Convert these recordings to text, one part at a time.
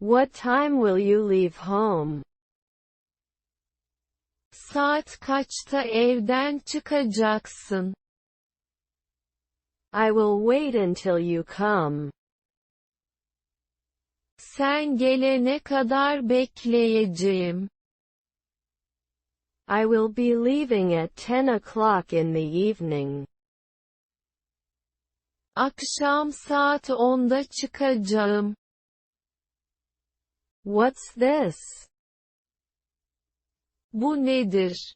What time will you leave home? Saat kaçta evden çıkacaksın? I will wait until you come. Sen gelene kadar bekleyeceğim. I will be leaving at 10 o'clock in the evening. Akşam saat 10'da çıkacağım. What's this? Bu nedir?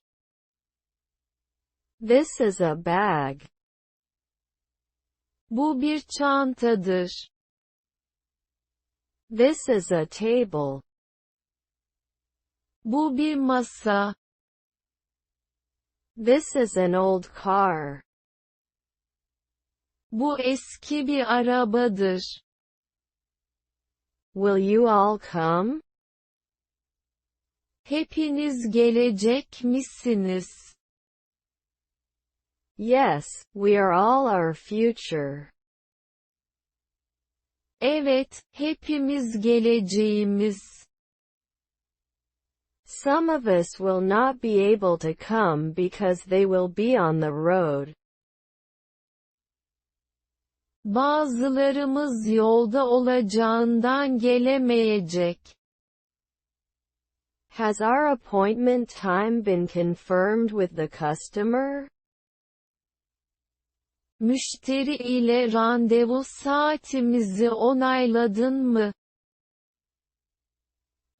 This is a bag. Bu bir çantadır. This is a table. Bu bir masa. This is an old car. Bu eski bir arabadır. Will you all come? Hepiniz gelecek misiniz? Yes, we are all our future. Evet, hepimiz geleceğimiz. Some of us will not be able to come because they will be on the road. Bazılarımız yolda olacağından gelemeyecek. Has our appointment time been confirmed with the customer? Müşteri ile randevu saatimizi onayladın mı?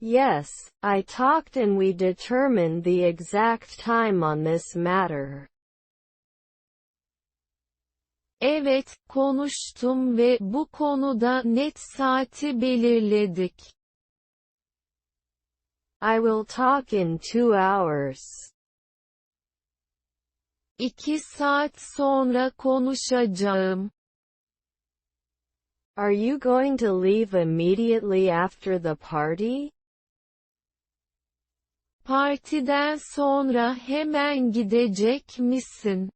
Yes, I talked and we determined the exact time on this matter. Evet, konuştum ve bu konuda net saati belirledik. I will talk in two hours. İki saat sonra konuşacağım. Are you going to leave immediately after the party? Partiden sonra hemen gidecek misin?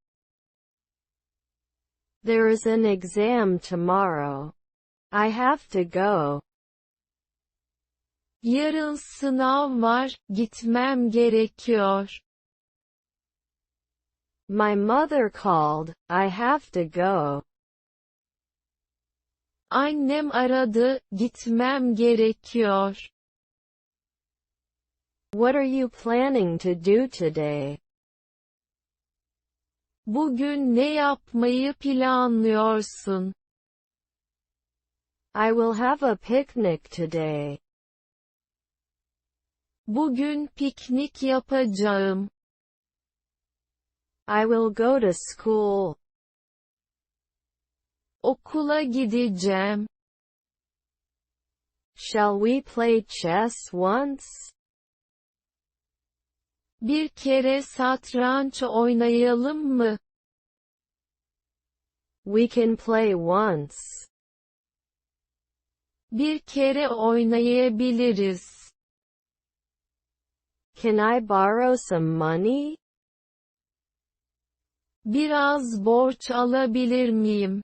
There is an exam tomorrow. I have to go. Yarın sınav var, gitmem gerekiyor. My mother called, I have to go. Annem aradı, gitmem gerekiyor. What are you planning to do today? Bugün ne yapmayı planlıyorsun? I will have a picnic today. Bugün piknik yapacağım. I will go to school. Okula gideceğim. Shall we play chess once? Bir kere satranç oynayalım mı? We can play once. Bir kere oynayabiliriz. Can I borrow some money? Biraz borç alabilir miyim?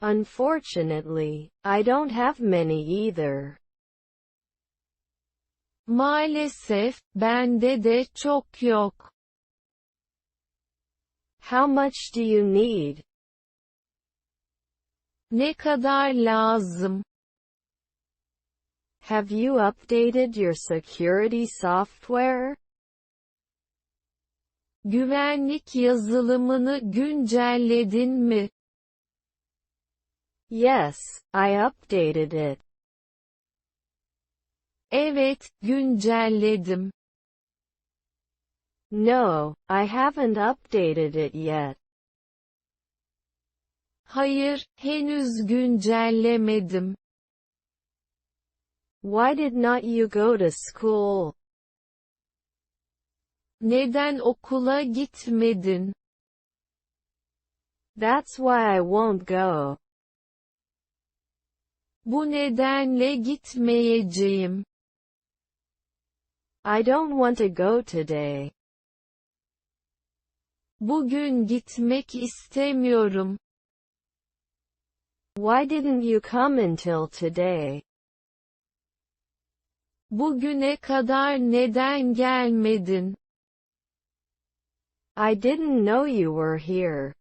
Unfortunately, I don't have many either. Maalesef, bende de çok yok. How much do you need? Ne kadar lazım? Have you updated your security software? Güvenlik yazılımını güncelledin mi? Yes, I updated it. Evet, güncelledim. No, I haven't updated it yet. Hayır, henüz güncellemedim. Why did not you go to school? Neden okula gitmedin? That's why I won't go. Bu nedenle gitmeyeceğim. I don't want to go today. Bugün gitmek istemiyorum. Why didn't you come until today? Bugüne kadar neden gelmedin? I didn't know you were here.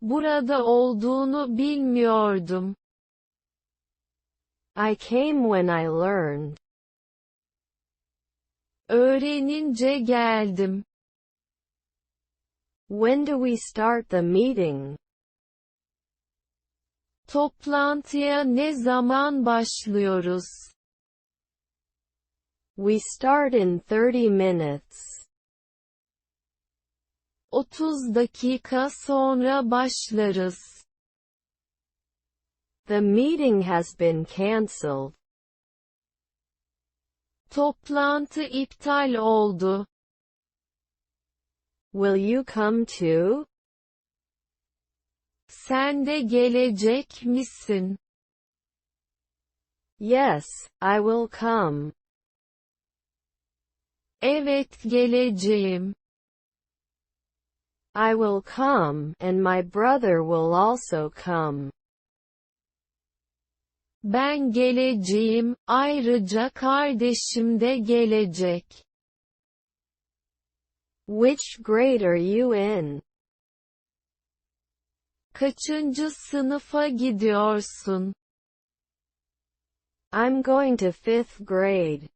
Burada olduğunu bilmiyordum. I came when I learned. Öğrenince geldim. When do we start the meeting? Toplantıya ne zaman başlıyoruz? We start in 30 minutes. 30 dakika sonra başlarız. The meeting has been cancelled. Toplantı iptal oldu. Will you come too? Sen de gelecek misin? Yes, I will come. Evet geleceğim. I will come, and my brother will also come. Ben geleceğim, ayrıca kardeşim de gelecek. Which grade are you in? Kaçıncı sınıfa gidiyorsun? I'm going to fifth grade.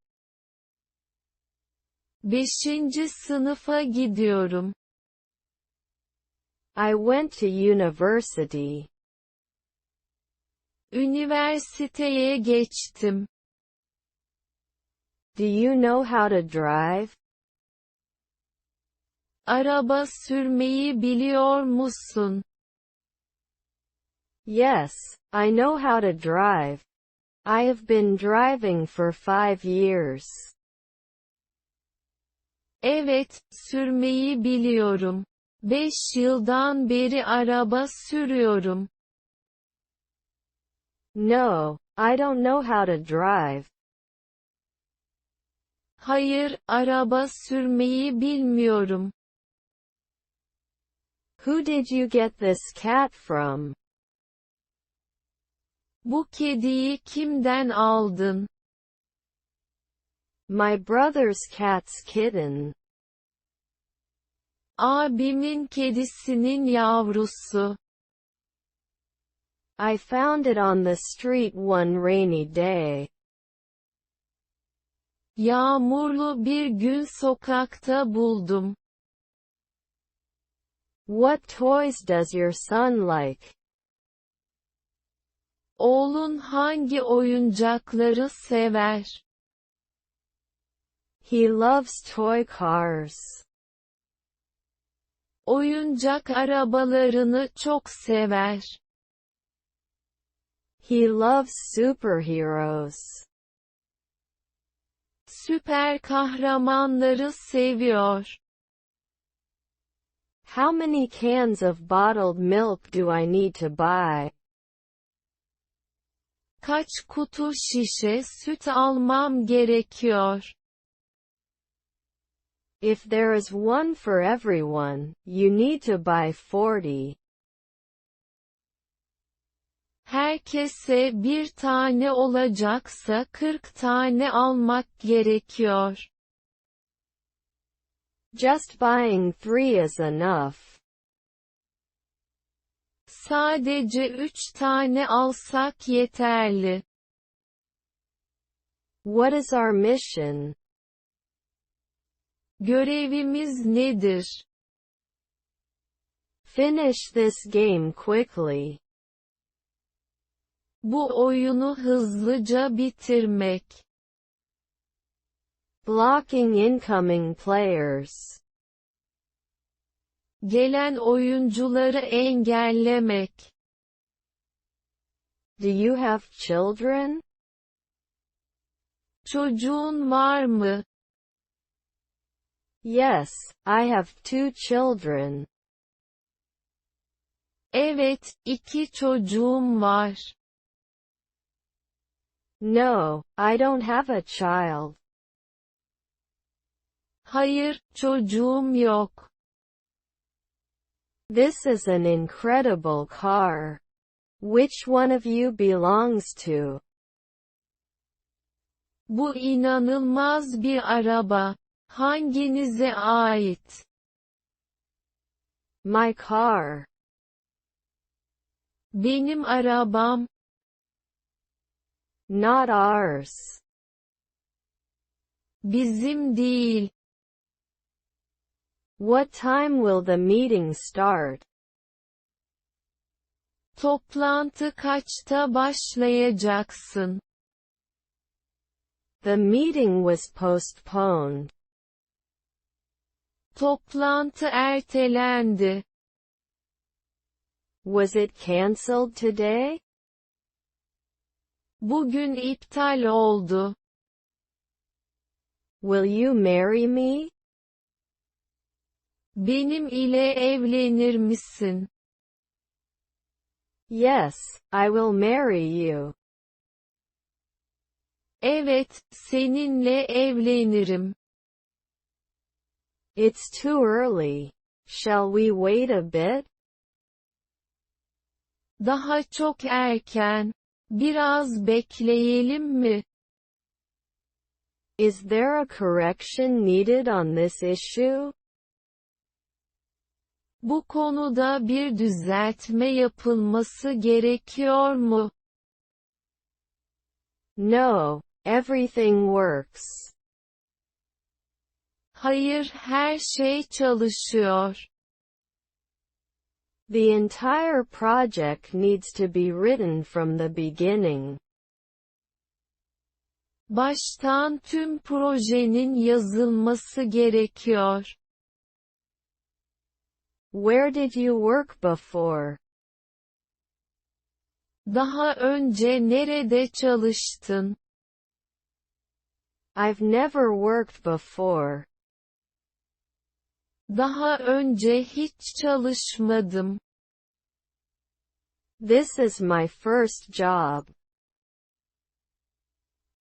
Beşinci sınıfa gidiyorum. I went to university. Üniversiteye geçtim. Do you know how to drive? Araba sürmeyi biliyor musun? Yes, I know how to drive. I have been driving for five years. Evet, sürmeyi biliyorum. Beş yıldan beri araba sürüyorum. No, I don't know how to drive. Hayır, araba sürmeyi bilmiyorum. Who did you get this cat from? Bu kediyi kimden aldın? My brother's cat's kitten. Abimin kedisinin yavrusu. I found it on the street one rainy day. Yağmurlu bir gün sokakta buldum. What toys does your son like? Oğlun hangi oyuncakları sever? He loves toy cars. Oyuncak arabalarını çok sever. He loves superheroes. Süper kahramanları seviyor. How many cans of bottled milk do I need to buy? Kaç kutu şişe süt almam gerekiyor? If there is one for everyone, you need to buy 40. Herkese bir tane olacaksa 40 tane almak gerekiyor. Just buying three is enough. Sadece 3 tane alsak yeterli. What is our mission? Görevimiz nedir? Finish this game quickly. Bu oyunu hızlıca bitirmek. Blocking incoming players. Gelen oyuncuları engellemek. Do you have children? Çocuğun var mı? Yes, I have two children. Evet, iki çocuğum var. No, I don't have a child. Hayır, çocuğum yok. This is an incredible car. Which one of you belongs to? Bu inanılmaz bir araba. Hanginize ait? My car. Benim arabam. Not ours. Bizim değil. What time will the meeting start? Toplantı kaçta başlayacaksın? The meeting was postponed. Toplantı ertelendi. Was it cancelled today? Bugün iptal oldu. Will you marry me? Benim ile evlenir misin? Yes, I will marry you. Evet, seninle evlenirim. It's too early. Shall we wait a bit? Daha çok erken. Biraz bekleyelim mi? Is there a correction needed on this issue? Bu konuda bir düzeltme yapılması gerekiyor mu? No, everything works. Hayır, her şey çalışıyor. The entire project needs to be written from the beginning. Baştan tüm projenin yazılması gerekiyor. Where did you work before? Daha önce nerede çalıştın? I've never worked before. Daha önce hiç çalışmadım. This is my first job.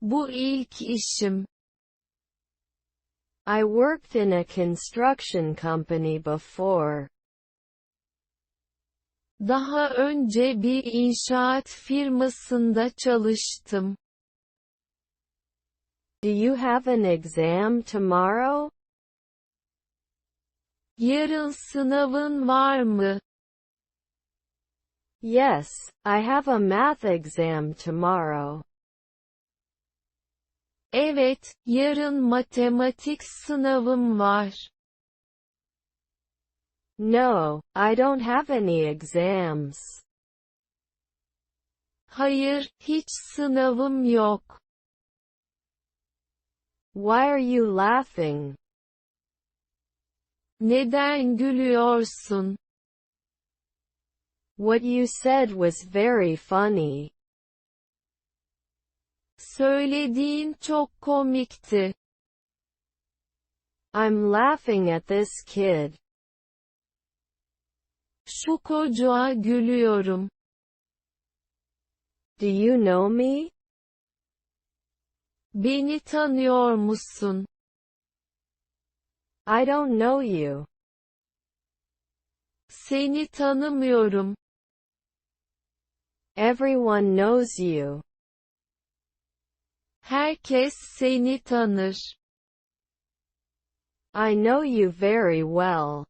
Bu ilk işim. I worked in a construction company before. Daha önce bir inşaat firmasında çalıştım. Do you have an exam tomorrow? Yarın sınavın var mı? Yes, I have a math exam tomorrow. Evet, yarın matematik sınavım var. No, I don't have any exams. Hayır, hiç sınavım yok. Why are you laughing? Neden gülüyorsun? What you said was very funny. Söylediğin çok komikti. I'm laughing at this kid. Şu çocuğa gülüyorum. Do you know me? Beni tanıyor musun? I don't know you. Seni tanımıyorum. Everyone knows you. Herkes seni tanır. I know you very well.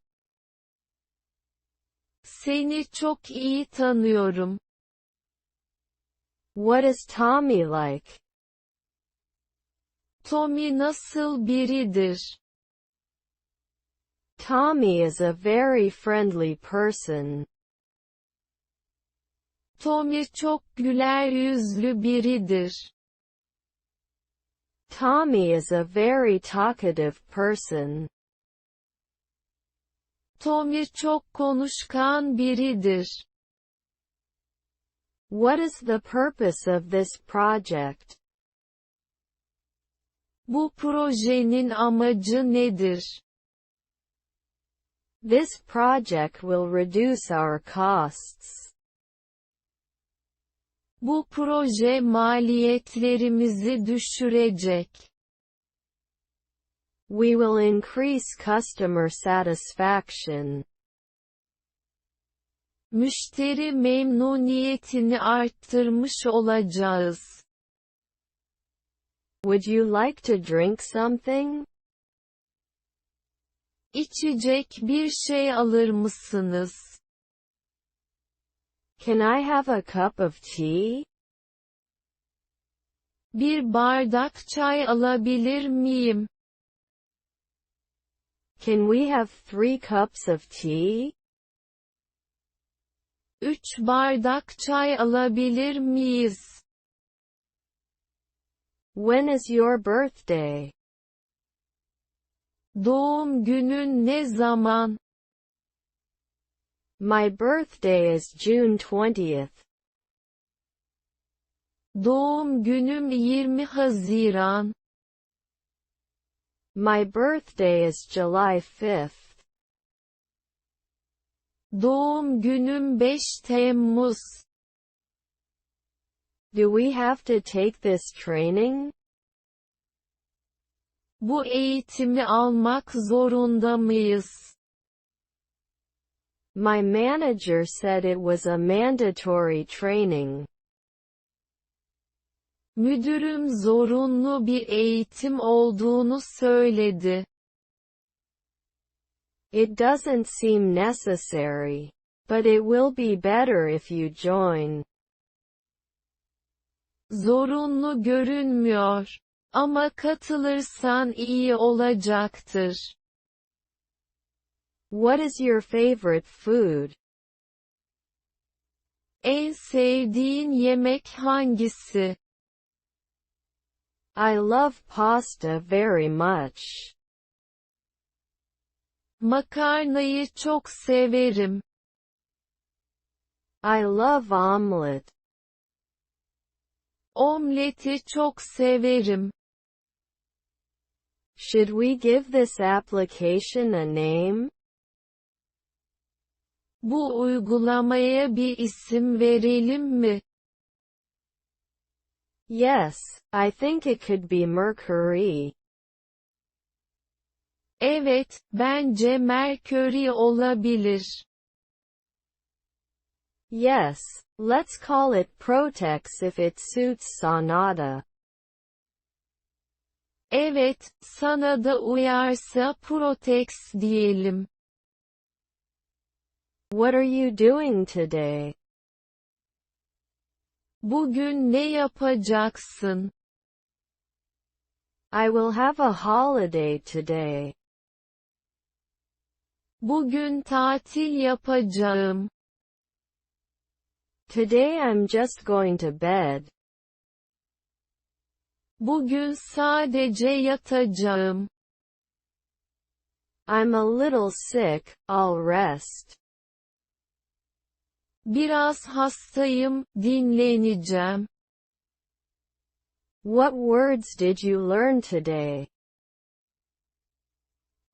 Seni çok iyi tanıyorum. What is Tommy like? Tommy nasıl biridir? Tommy is a very friendly person. Tommy çok güler yüzlü biridir. Tommy is a very talkative person. Tommy çok konuşkan biridir. What is the purpose of this project? Bu projenin amacı nedir? This project will reduce our costs. Bu proje maliyetlerimizi düşürecek. We will increase customer satisfaction. Müşteri memnuniyetini arttırmış olacağız. Would you like to drink something? İçecek bir şey alır mısınız? Can I have a cup of tea? Bir bardak çay alabilir miyim? Can we have three cups of tea? Üç bardak çay alabilir miyiz? When is your birthday? Doğum günün ne zaman? My birthday is June 20th. Doğum günüm 20 Haziran. My birthday is July 5th. Doğum günüm 5 Temmuz. Do we have to take this training? Bu eğitimi almak zorunda mıyız? My manager said it was a mandatory training. Müdürüm zorunlu bir eğitim olduğunu söyledi. It doesn't seem necessary. But it will be better if you join. Zorunlu görünmüyor. Ama katılırsan iyi olacaktır. What is your favorite food? En sevdiğin yemek hangisi? I love pasta very much. Makarnayı çok severim. I love omelet. Omleti çok severim. Should we give this application a name? Bu uygulamaya bir isim verelim mi? Yes, I think it could be Mercury. Evet, bence Mercury olabilir. Yes, let's call it Protex if it suits Sonata. Evet, sana da uyarsa Protex diyelim. What are you doing today? Bugün ne yapacaksın? I will have a holiday today. Bugün tatil yapacağım. Today I'm just going to bed. Bugün sadece yatacağım. I'm a little sick, I'll rest. Biraz hastayım, dinleneceğim. What words did you learn today?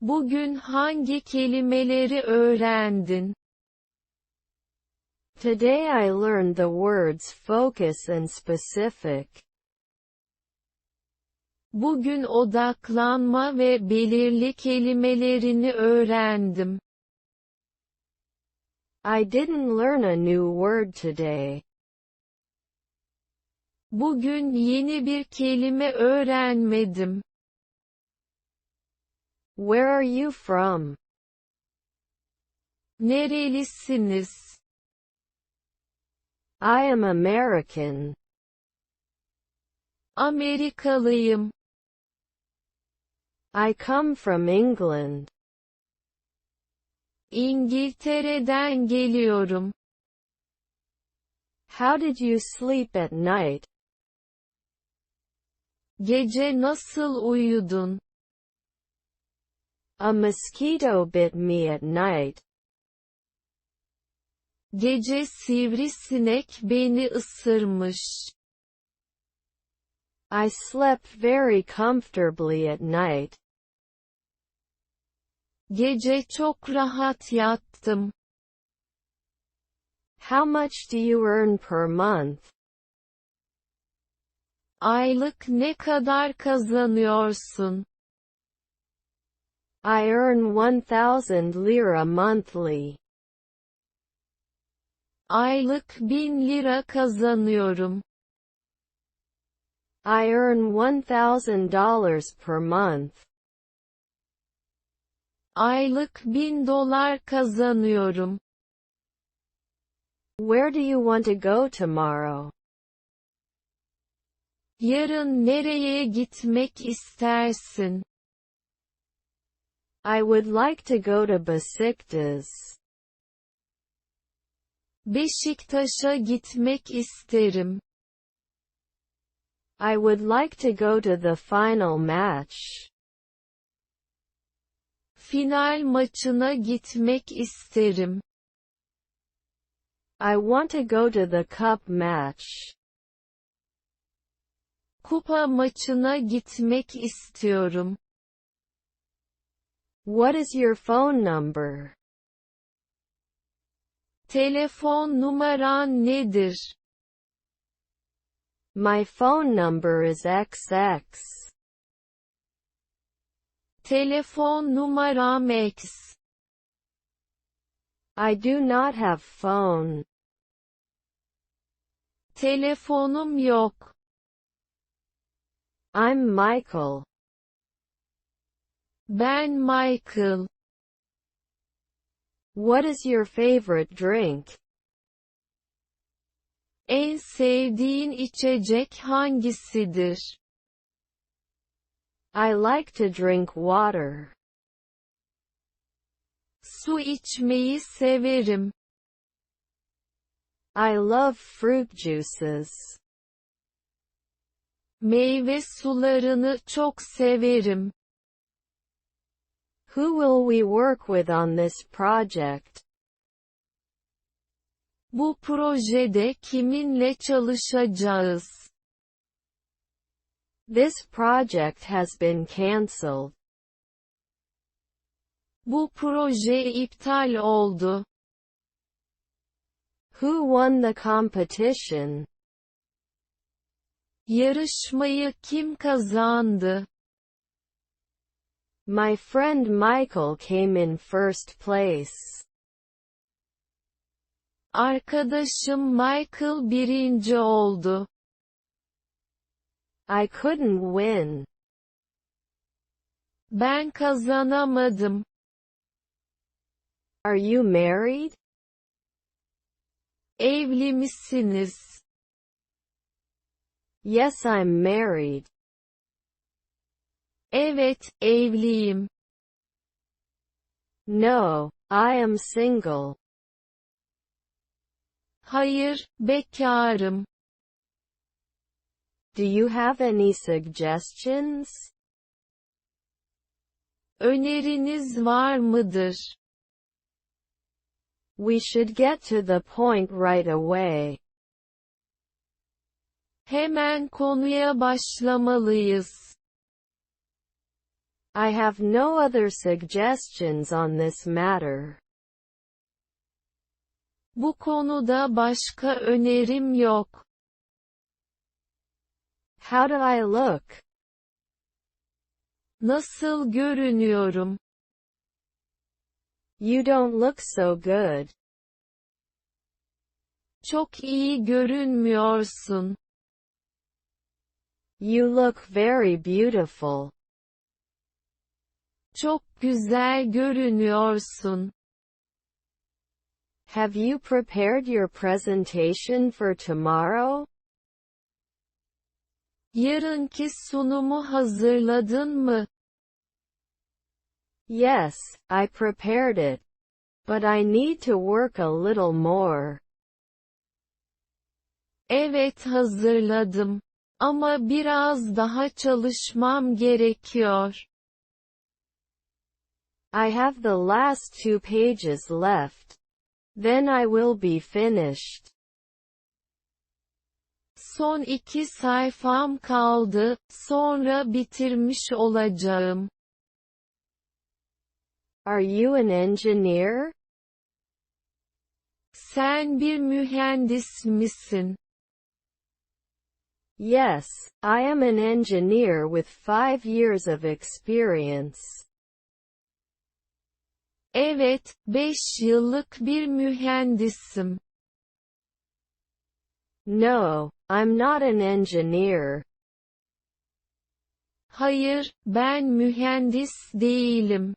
Bugün hangi kelimeleri öğrendin? Today I learned the words focus and specific. Bugün odaklanma ve belirli kelimelerini öğrendim. I didn't learn a new word today. Bugün yeni bir kelime öğrenmedim. Where are you from? Nerelisiniz? I am American. Amerikalıyım. I come from England. İngiltere'den geliyorum. How did you sleep at night? Gece nasıl uyudun? A mosquito bit me at night. Gece sivrisinek beni ısırmış. I slept very comfortably at night. Gece çok rahat yattım. How much do you earn per month? Aylık ne kadar kazanıyorsun? I earn 1000 lira monthly. Aylık bin lira kazanıyorum. I earn $1,000 per month. Aylık bin dolar kazanıyorum. Where do you want to go tomorrow? Yarın nereye gitmek istersin? I would like to go to Besiktas. Beşiktaş'a gitmek isterim. I would like to go to the final match. Final maçına gitmek isterim. I want to go to the cup match. Kupa maçına gitmek istiyorum. What is your phone number? Telefon numaran nedir? My phone number is XX. Telefon numaram X. I do not have phone. Telefonum yok. I'm Michael. Ben Michael. What is your favorite drink? En sevdiğin içecek hangisidir? I like to drink water. Su içmeyi severim. I love fruit juices. Meyve sularını çok severim. Who will we work with on this project? Bu projede kiminle çalışacağız? This project has been cancelled. Bu proje iptal oldu. Who won the competition? Yarışmayı kim kazandı? My friend Michael came in first place. Arkadaşım Michael birinci oldu. I couldn't win. Ben kazanamadım. Are you married? Evli misiniz? Yes, I'm married. Evet, evliyim. No, I am single. Hayır, bekarım. Do you have any suggestions? Öneriniz var mıdır? We should get to the point right away. Hemen konuya başlamalıyız. I have no other suggestions on this matter. Bu konuda başka önerim yok. How do I look? Nasıl görünüyorum? You don't look so good. Çok iyi görünmüyorsun. You look very beautiful. Çok güzel görünüyorsun. Have you prepared your presentation for tomorrow? Yarınki sunumu hazırladın mı? Yes, I prepared it. But I need to work a little more. Evet hazırladım. Ama biraz daha çalışmam gerekiyor. I have the last two pages left. Then I will be finished. Son iki sayfam kaldı, sonra bitirmiş olacağım. Are you an engineer? Sen bir mühendis misin? Yes, I am an engineer with five years of experience. Evet, 5 yıllık bir mühendisim. No, I'm not an engineer. Hayır, ben mühendis değilim.